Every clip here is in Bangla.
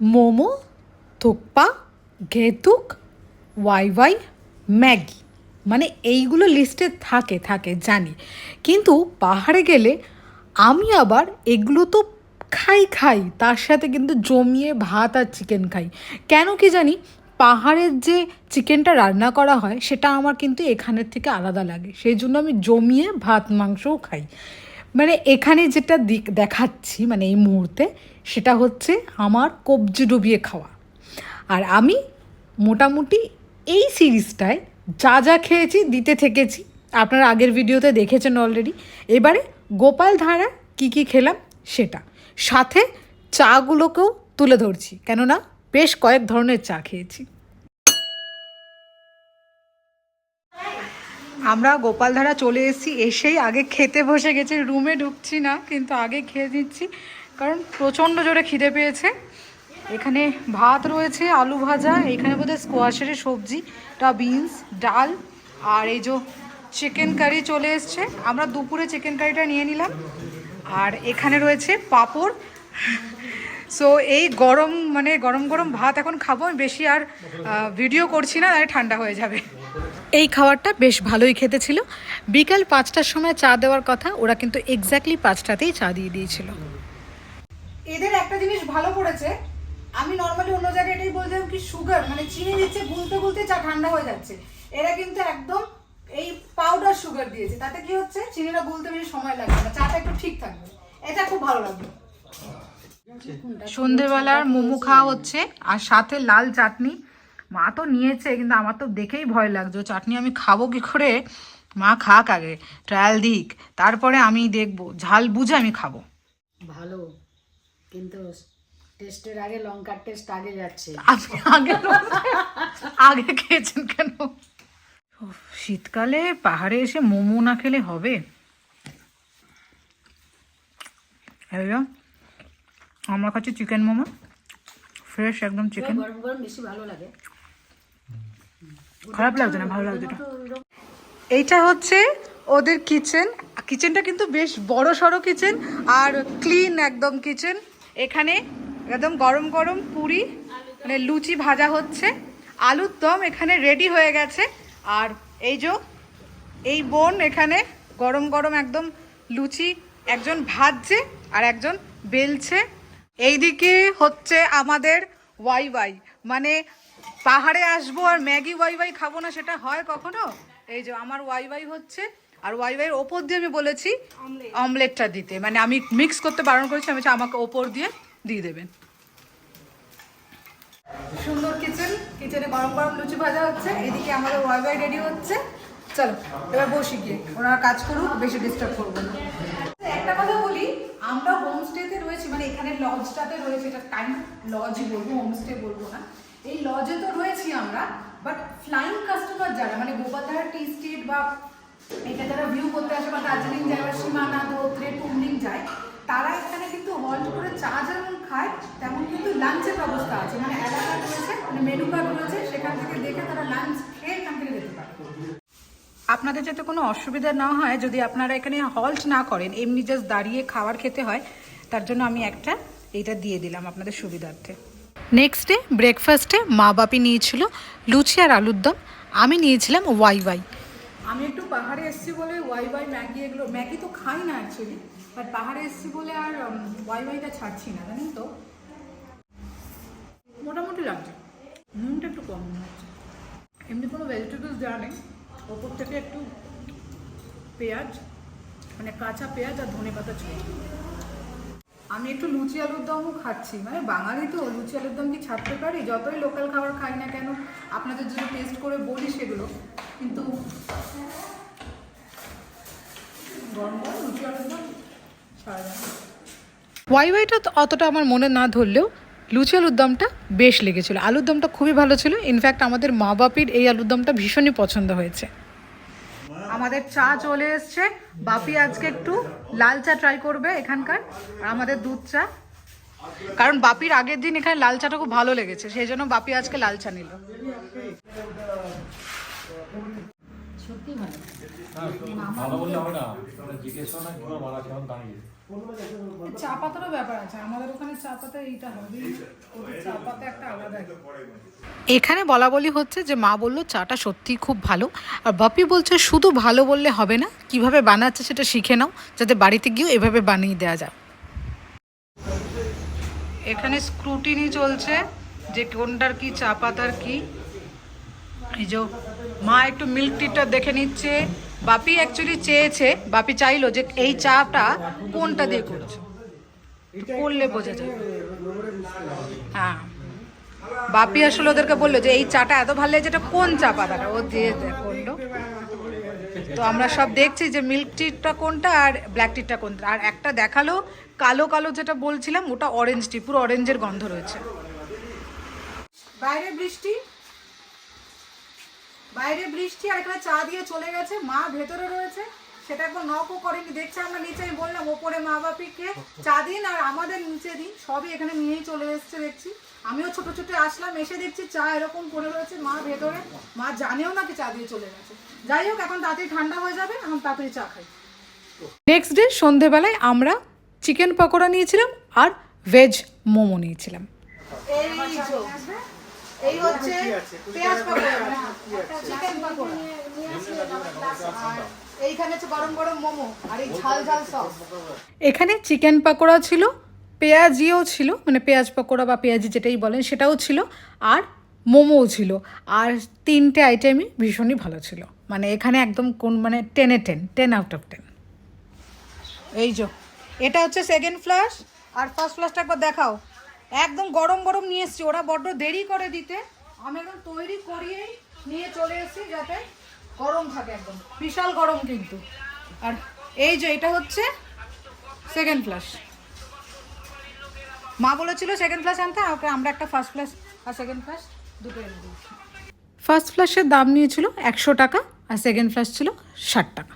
মোমো থুকপা ঘেতুক, ওয়াই ওয়াই, ম্যাগি। মানে এইগুলো লিস্টে থাকে থাকে, জানি। কিন্তু পাহাড়ে গেলে আমি আবার এগুলো তো খাই খাই। তার সাথে কিন্তু জমিয়ে ভাত আর চিকেন খাই। কেন কি জানি পাহাড়ের যে চিকেনটা রান্না করা হয়, সেটা আমার কিন্তু এখানের থেকে আলাদা লাগে। সেই জন্য আমি জমিয়ে ভাত, মাংসও খাই। মানে এখানে যেটা দিক- দেখাচ্ছি মানে এই মুহূর্তে, সেটা হচ্ছে আমার কবজি ডুবিয়ে খাওয়া। আর আমি মোটামুটি এই সিরিজটায় যা যা খেয়েছি, দিতে থেকেছি। আপনারা আগের ভিডিওতে দেখেছেন অলরেডি এবারে গোপাল ধারা কী কী খেলাম, সেটা। সাথে চাগুলোকেও তুলে ধরছি। কেননা বেশ কয়েক ধরনের চা খেয়েছি। আমরা গোপালধারা চলে এসেছি, এসেই আগে খেতে বসে গেছি, রুমে ঢুকছি না, কিন্তু আগে খেয়ে দিচ্ছি কারণ প্রচণ্ড জোরে খিদে পেয়েছে। এখানে ভাত রয়েছে, আলু ভাজা, এখানে বোধহয় স্কোয়াশের সবজিটা বিনস ডাল, আর এই যে চিকেন কারি চলে এসছে। আমরা দুপুরে চিকেন কারিটা নিয়ে নিলাম, আর এখানে রয়েছে পাপড়। সো এই গরম মানে গরম গরম ভাত এখন খাব বেশি আর ভিডিও করছি না তাই ঠান্ডা হয়ে যাবে। এই খাবারটা বেশ ভালোই খেতে ছিল। বিকাল পাঁচটার সময় চা দেওয়ার কথা ওরা কিন্তু এক্স্যাক্টলি পাঁচটাতেই চা দিয়ে দিয়েছিল। এদের একটা জিনিস ভালো করেছে আমি নর্মালি অন্য জায়গায় এটাই বলছিলাম কি সুগার মানে চিনি দিচ্ছে গুলতে গুলতে চা ঠান্ডা হয়ে যাচ্ছে। এরা কিন্তু একদম এই পাউডার সুগার দিয়েছে তাতে কি হচ্ছে চিনিটা গুলতে বেশি সময় লাগবে না চাটা একটু ঠিক থাকবে। এটা খুব ভালো লাগবে। সন্ধেবেলার মোমো খাওয়া হচ্ছে আর সাথে লাল চাটনি মা তো নিয়েছে কিন্তু আমার তো দেখেই ভয় লাগছে। চাটনি আমি খাব কি করে? মা খাক আগে ট্রায়াল দিক তারপরে আমি দেখব। ঝাল বুঝে আমি খাব। ভালো কিন্তু টেস্টের আগে লঙ্কার টেস্ট আগে যাচ্ছে। আপনি আগে আগে খেয়েছেন কেন? শীতকালে পাহাড়ে এসে মোমো না খেলে হবে? আমরা চিকেন মোমো ফ্রেশ একদম চিকেন গরম গরম বেশি ভালো লাগে। খারাপ লাগছে না, ভালো লাগছে এটা এইটা হচ্ছে ওদের কিচেন। কিচেনটা কিন্তু বেশ বড় সড়ো কিচেন আর ক্লিন একদম কিচেন। এখানে একদম গরম গরম পুরি মানে লুচি ভাজা হচ্ছে। আলুর দম এখানে রেডি হয়ে গেছে। আর এই যে এই বোন এখানে গরম গরম একদম লুচি একজন ভাজছে আর একজন বেলছে। এইদিকে হচ্ছে আমাদের ওয়াই ওয়াই মানে পাহাড়ে আসব আর ম্যাগি ওয়াই ওয়াই খাব না সেটা হয় কখনো? এই যে আমার ওয়াই ওয়াই হচ্ছে আর ওয়াই ওয়াইয়ের ওপর দিয়ে আমি বলেছি অমলেটটা দিতে। মানে আমি মিক্স করতে বারণ করেছি আমি আমাকে ওপর দিয়ে দিয়ে দেবেন। সুন্দর কিচেন কিচেনে গরম গরম লুচি ভাজা হচ্ছে এদিকে আমাদের ওয়াই ওয়াই রেডি হচ্ছে। চলো এবার বসি গিয়ে ওনারা কাজ করুক বেশি ডিস্টার্ব করব না। একটা কথা বলি আমরা হোমস্টেতে রয়েছি মানে এখানে লজটাতে রয়েছে এটা টাইম লজই বলব হোমস্টে বলব না। এই লজে তো রয়েছি আমরা বাট ফ্লাইং কাস্টমার যারা মানে গোপালধারা টি স্টেট বা এটা যারা ভিউ করতে আসে বা দার্জিলিং যায় বা সীমানা, ধোত্রে টুমলিং যায়, তারা এখানে কিন্তু হল্ট করে চা যেমন খায়, তেমন কিন্তু লাঞ্চের ব্যবস্থা আছে। মানে এলাকা রয়েছে মানে মেনু কার্ড রয়েছে সেখান থেকে দেখে তারা লাঞ্চ খেয়ে এখান থেকে যেতে পারে। আপনাদের যাতে কোনো অসুবিধা না হয়, যদি আপনারা এখানে হল্ট না করেন, এমনি জাস্ট দাঁড়িয়ে খাবার খেতে হয়, তার জন্য আমি একটা এইটা দিয়ে দিলাম আপনাদের সুবিধার্থে। নেক্সট ডে ব্রেকফাস্টে মা বাপি নিয়েছিল লুচি আর আলুর দম। আমি নিয়েছিলাম ওয়াই ওয়াই। আমি একটু পাহাড়ে এসেছি বলে ওয়াই ওয়াই ম্যাগি এগুলো, ম্যাগি তো খাই না অ্যাকচুয়ালি বাট পাহাড়ে এসেছি বলে আর ওয়াই ওয়াইটা ছাড়ছি না, জানেন তো? মোটামুটি লাগছে। নুনটা একটু কম হচ্ছে এমনি কোনো ভেজিটেবলস দেওয়া নেই। ওপর থেকে একটু পেঁয়াজ মানে কাঁচা পেঁয়াজ আর ধনে পাতা ছড়িয়ে আমি একটু লুচি আলুর দমও খাচ্ছি। মানে বাঙালি তো, লুচি আলুর দম কি ছাড়তে পারি? যতই লোকাল খাবার খাই না কেন, আপনাদের জন্য টেস্ট করে বলি সেগুলো। কিন্তু ওয়াই ওয়াইটা অতটা আমার মনে না ধরলেও লুচি আলুর দমটা বেশ লেগেছিল। আলুর দমটা খুবই ভালো ছিল। ইনফ্যাক্ট আমাদের মা বাপির এই আলুর দমটা ভীষণই পছন্দ হয়েছে। আমাদের চা চলে এসছে। বাপি আজকে একটু লাল চা ট্রাই করবে এখানকার আর আমাদের দুধ চা। কারণ বাপির আগের দিন এখানে লাল চাটা খুব ভালো লেগেছে সেই জন্য বাপি আজকে লাল চা নিল। হবে না। মানে চা পাতারও ব্যাপার আছে আমাদের ওখানে চা পাতা এইটা হবেই এখানে বলা বলি হচ্ছে যে মা বলল, চাটা সত্যিই খুব ভালো। আর বাপি বলছে, শুধু ভালো বললে হবে না, কীভাবে বানাচ্ছে সেটা শিখে নাও, যাতে বাড়িতে গিয়েও এভাবে বানিয়ে দেওয়া যায়। এখানে স্ক্রুটিনি চলছে যে কোনটার কি, চা পাতার কি। এই যে মা একটু মিল্ক টিটা দেখে নিচ্ছে। বাপি অ্যাকচুয়ালি চেয়েছে বাপি চাইলো যে এই চাটা কোনটা দিয়ে করছে। করলে বোঝা যায় হ্যাঁ। বাপি আসলে ওদেরকে বলল যে, এই চাটা এত ভালো লাগে যেটা কোন চা পাতাটা ও দিয়ে করল তো আমরা সব দেখছি যে মিল্ক টিটা কোনটা আর ব্ল্যাক টিটা কোনটা। আর একটা দেখাল, কালো কালো যেটা বলছিলাম, ওটা অরেঞ্জ টি, পুরো অরেঞ্জের গন্ধ রয়েছে। বাইরে বৃষ্টি। বাইরে বৃষ্টি আর এখানে চা দিয়ে চলে গেছে, মা ভেতরে রয়েছে। সেটা একবার নকও করেনি, দেখছে আমরা নিচে বললাম, ওপরে মা বাপিকে চা দিন আর আমাদের নিচে দিন। সবই এখানে নিয়েই চলে এসছে, দেখছি। আমিও ছোট ছোট আসলাম এসে দেখছি চা এরকম পড়ে রয়েছে মা ভেতরে। মা জানেও না কি চা দিয়ে চলে গেছে। যাই হোক এখন তাড়াতাড়ি ঠান্ডা হয়ে যাবে এখন তাড়াতাড়ি চা খাই। নেক্সট ডে সন্ধেবেলায় আমরা চিকেন পকোড়া নিয়েছিলাম আর ভেজ মোমো নিয়েছিলাম। এই হচ্ছে পেঁয়াজ পকোড়া। চিকেন পকোড়া। এইখানে হচ্ছে গরম গরম মোমো আর এই ঝাল ঝাল সস এখানে চিকেন পকোড়া ছিল পেঁয়াজিও ছিল মানে পেঁয়াজ পকোড়া বা পেঁয়াজি যেটাই বলেন সেটাও ছিল আর মোমোও ছিল। আর তিনটে আইটেমই ভীষণই ভালো ছিল। মানে এখানে একদম কোন মানে টেনে ten ten out of ten এই যে, এটা হচ্ছে সেকেন্ড ফ্লাশ আর ফার্স্ট ফ্লাশটা একবার দেখাও। একদম গরম গরম নিয়ে এসছি, ওরা বড্ড দেরি করে দিতে। আমি একদম তৈরি করিয়েই নিয়ে চলে এসেছি যাতে গরম থাকে একদম, বিশাল গরম কিন্তু। আর এই যে, এটা হচ্ছে সেকেন্ড ফ্লাশ মা বলেছিল সেকেন্ড ফ্লাশ আনতে, ওকে আমরা একটা ফার্স্ট ফ্লাশ আর সেকেন্ড ফ্লাশ দুটো এনে দিয়েছি। ফার্স্ট ফ্ল্যাশের দাম নিয়েছিল একশো টাকা আর সেকেন্ড ফ্ল্যাশ ছিল ষাট টাকা।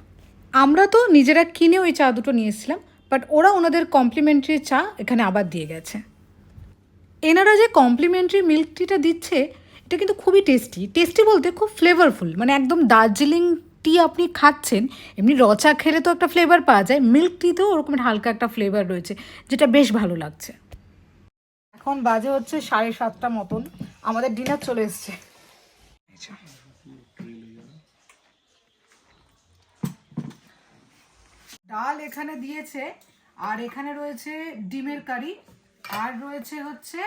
আমরা তো নিজেরা কিনে ওই চা দুটো নিয়েছিলাম বাট ওরা ওনাদের কমপ্লিমেন্টারি চা এখানে আবার দিয়ে গেছে। এনারা যে কমপ্লিমেন্টারি মিল্ক টিটা দিচ্ছে, এটা কিন্তু খুবই টেস্টি টেস্টি বলতে খুব ফ্লেভারফুল মানে একদম দার্জিলিং টি আপনি খাচ্ছেন, এমনি রচা খেলে তো একটা ফ্লেভার পাওয়া যায় মিল্ক টিতেও ওরকম হালকা একটা ফ্লেভার রয়েছে, যেটা বেশ ভালো লাগছে। এখন বাজে হচ্ছে সাড়ে সাতটা মতন। আমাদের ডিনার চলে এসছে। ডাল এখানে দিয়েছে, আর এখানে রয়েছে ডিমের কারি, আর রয়েছে হচ্ছে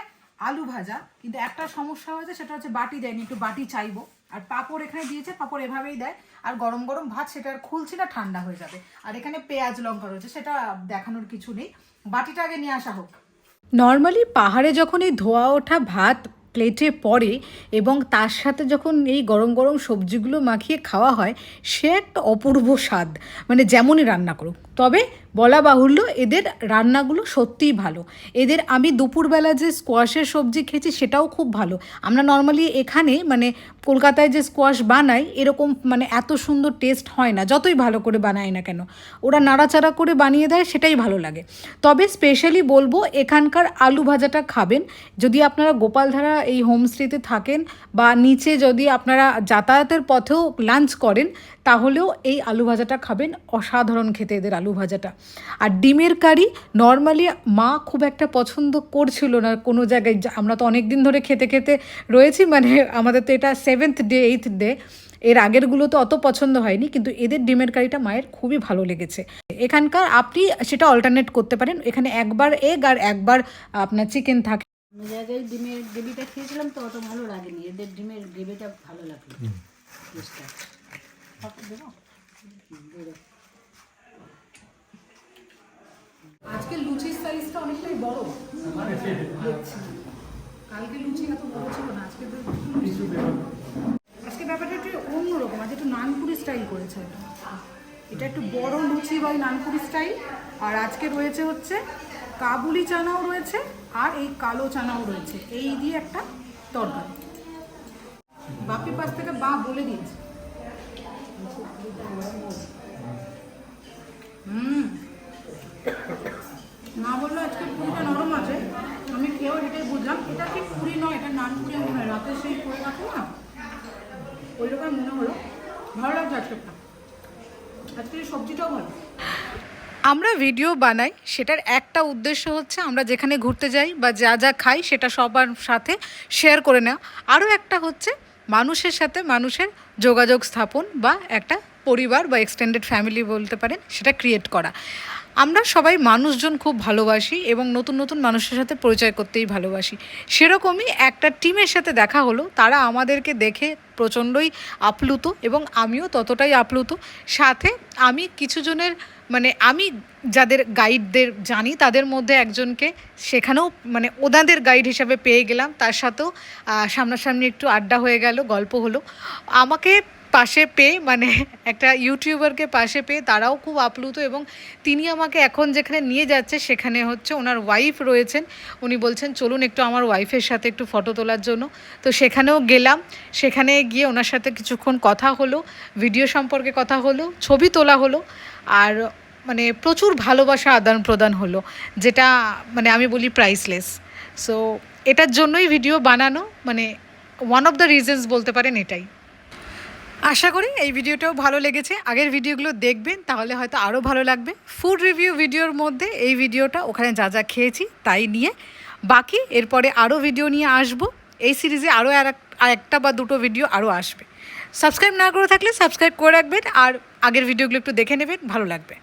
আলু ভাজা। কিন্তু একটা সমস্যা হয়েছে, সেটা হচ্ছে বাটি দেয়নি, একটু বাটি চাইব। আর পাঁপড় এখানে দিয়েছে, পাঁপড় এভাবেই দেয়। আর গরম গরম ভাত, সেটা আর খুলছি না, ঠান্ডা হয়ে যাবে। আর এখানে পেঁয়াজ লঙ্কা রয়েছে, সেটা দেখানোর কিছু নেই। বাটিটা আগে নিয়ে আসা হোক। নর্মালি পাহাড়ে যখন এই ধোয়া ওঠা ভাত প্লেটে পড়ে এবং তার সাথে যখন এই গরম গরম সবজিগুলো মাখিয়ে খাওয়া হয়, সে একটা অপূর্ব স্বাদ। মানে যেমনই রান্না করুক। তবে বলা বাহুল্য, এদের রান্নাগুলো সত্যিই ভালো। এদের আমি দুপুরবেলা যে স্কোয়াশের সবজি খেয়েছি সেটাও খুব ভালো। আমরা নর্মালি এখানে মানে কলকাতায় যে স্কোয়াশ বানাই, এরকম মানে এত সুন্দর টেস্ট হয় না, যতই ভালো করে বানায় না কেন। ওরা নাড়াচাড়া করে বানিয়ে দেয়, সেটাই ভালো লাগে। তবে স্পেশালি বলব, এখানকার আলু ভাজাটা খাবেন। যদি আপনারা গোপালধারা এই হোমস্টেতে থাকেন বা নিচে যদি আপনারা যাতায়াতের পথেও লাঞ্চ করেন, তাহলেও এই আলু ভাজাটা খাবেন। অসাধারণ খেতে এদের আলু ভাজাটা। আর ডিমের কারি নর্মালি মা খুব একটা পছন্দ করছিল না কোনো জায়গায়। যা- আমরা তো অনেক দিন ধরে খেতে খেতে রয়েছি মানে আমাদের তো এটা সেভেন্থ ডে এইথ ডে এর আগেরগুলো তো অত পছন্দ হয়নি কিন্তু এদের ডিমের কারিটা মায়ের খুবই ভালো লেগেছে। এখানকার আপনি সেটা অল্টারনেট করতে পারেন। এখানে একবার এগ আর একবার আপনার চিকেন থাকে। জায়গায় ডিমের গ্রেভিটা খেয়েছিলাম তো অত ভালো লাগেনি। এদের ডিমের গ্রেভিটা ভালো লাগল। টেস্টটা। আজকে লুচির সাইজটা অনেকটাই বড়। কালকে লুচি এত বড় ছিল না, আজকে আজকে ব্যাপারটা একটু অন্যরকম আজকে একটু নানপুরি স্টাইল করেছে এটা। একটু বড় লুচি বা নানপুরি স্টাইল আর আজকে রয়েছে হচ্ছে কাবুলি চানাও রয়েছে, আর এই কালো চানাও রয়েছে। এই দিয়ে একটা তরকারি। বাপির পাশ থেকে বা বলে দিয়েছে। হুম মা বলল আজকে পুরিটা নরম আছে আমি খেয়েও এটাই বুঝলাম এটা ঠিক পুরি নয় এটা নান পুরি মনে হয় রাতে সেই করে রাখে না, ওই রকম মনে হলো, ভালো লাগছে আজকে আজকে সবজিটাও ভালো। আমরা ভিডিও বানাই, সেটার একটা উদ্দেশ্য হচ্ছে আমরা যেখানে ঘুরতে যাই বা যা যা খাই সেটা সবার সাথে শেয়ার করে নেওয়া। আরও একটা হচ্ছে মানুষের সাথে মানুষের যোগাযোগ স্থাপন বা একটা পরিবার বা এক্সটেন্ডেড ফ্যামিলি বলতে পারেন, সেটা ক্রিয়েট করা। আমরা সবাই মানুষজন খুব ভালোবাসি এবং নতুন নতুন মানুষের সাথে পরিচয় করতেই ভালোবাসি। সেরকমই একটা টিমের সাথে দেখা হলো, তারা আমাদেরকে দেখে প্রচণ্ডই আপ্লুত এবং আমিও ততটাই আপ্লুত। সাথে আমি কিছু জনের মানে আমি যাদের গাইডদের জানি, তাদের মধ্যে একজনকে সেখানেও মানে ওনাদের গাইড হিসাবে পেয়ে গেলাম। তার সাথেও সামনাসামনি একটু আড্ডা হয়ে গেল, গল্প হলো। আমাকে পাশে পেয়ে মানে একটা ইউটিউবারকে পাশে পেয়ে তারাও খুব আপ্লুত এবং তিনি আমাকে এখন যেখানে নিয়ে যাচ্ছে সেখানে হচ্ছে ওনার ওয়াইফ রয়েছেন। উনি বলছেন, চলুন একটু আমার ওয়াইফের সাথে একটু ফটো তোলার জন্য। তো সেখানেও গেলাম। সেখানে গিয়ে ওনার সাথে কিছুক্ষণ কথা হলো ভিডিও সম্পর্কে কথা হলো, ছবি তোলা হলো, আর মানে প্রচুর ভালোবাসা আদান প্রদান হলো, যেটা মানে আমি বলি প্রাইসলেস সো এটার জন্যই ভিডিও বানানো মানে ওয়ান অফ দ্য রিজনস বলতে পারেন এটাই। আশা করি এই ভিডিওটাও ভালো লেগেছে। আগের ভিডিওগুলো দেখবেন, তাহলে হয়তো আরও ভালো লাগবে। ফুড রিভিউ ভিডিওর মধ্যে এই ভিডিওটা ওখানে যা যা খেয়েছি তাই নিয়ে। বাকি এরপরে আরও ভিডিও নিয়ে আসব। এই সিরিজে আরও আর একটা বা দুটো ভিডিও আরও আসবে। সাবস্ক্রাইব না করে থাকলে সাবস্ক্রাইব করে রাখবেন আর আগের ভিডিওগুলো একটু দেখে নেবেন, ভালো লাগবে।